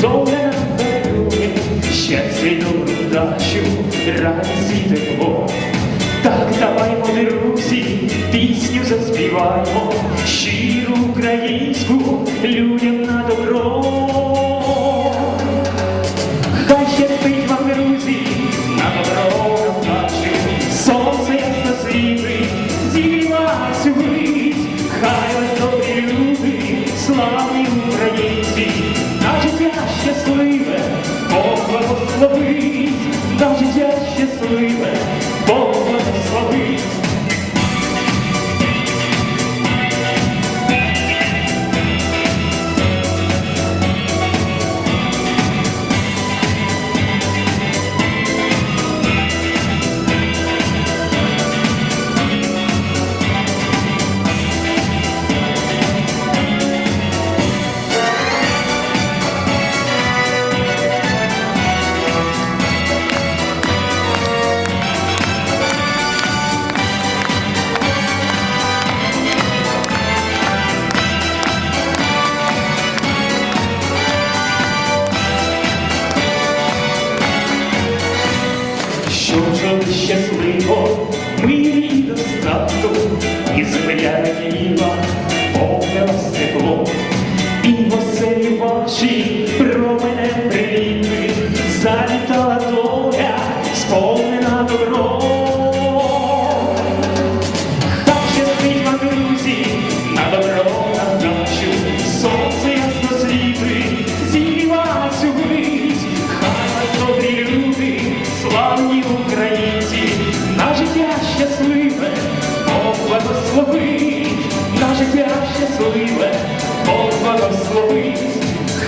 доля нам дарує щастя удачу, радість і тепло. Так даваймо, друзі, пісню заспіваймо, щиру українську людям на добро. Хай щастить вам, друзі, на добро нашим, сонце ясно світить, зігріва всю мить, children, yes, we are. We need a stop щасливе, Бог благословить,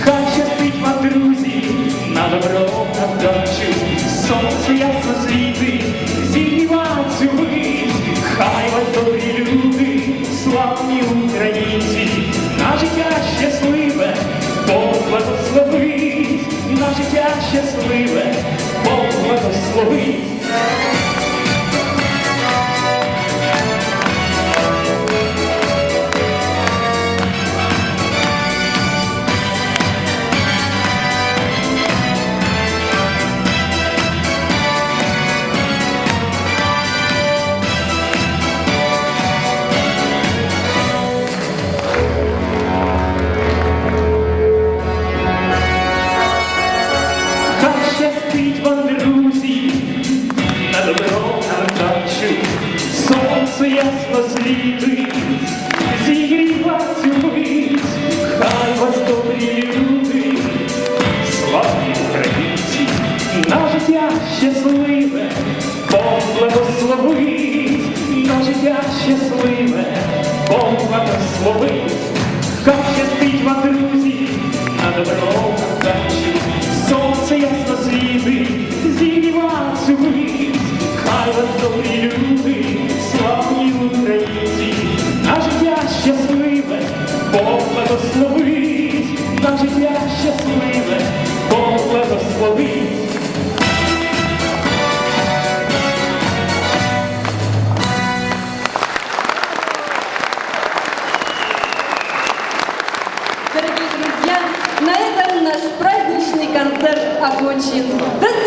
хай щастить вам, друзі, на добро на вдачу, сонце ясно світить, зігріва всю мить, хай вас добрі люди, славні українці, на життя щасливе, Бог благословить, на життя щасливе, Бог благословить. Ясно світить, зігріва цю мить, хай вас добрі люди, славні українці, на життя щасливе, Бог благословить, на життя щасливе, Бог благословить, хай щастить вам, друзі, на добро Окончен. До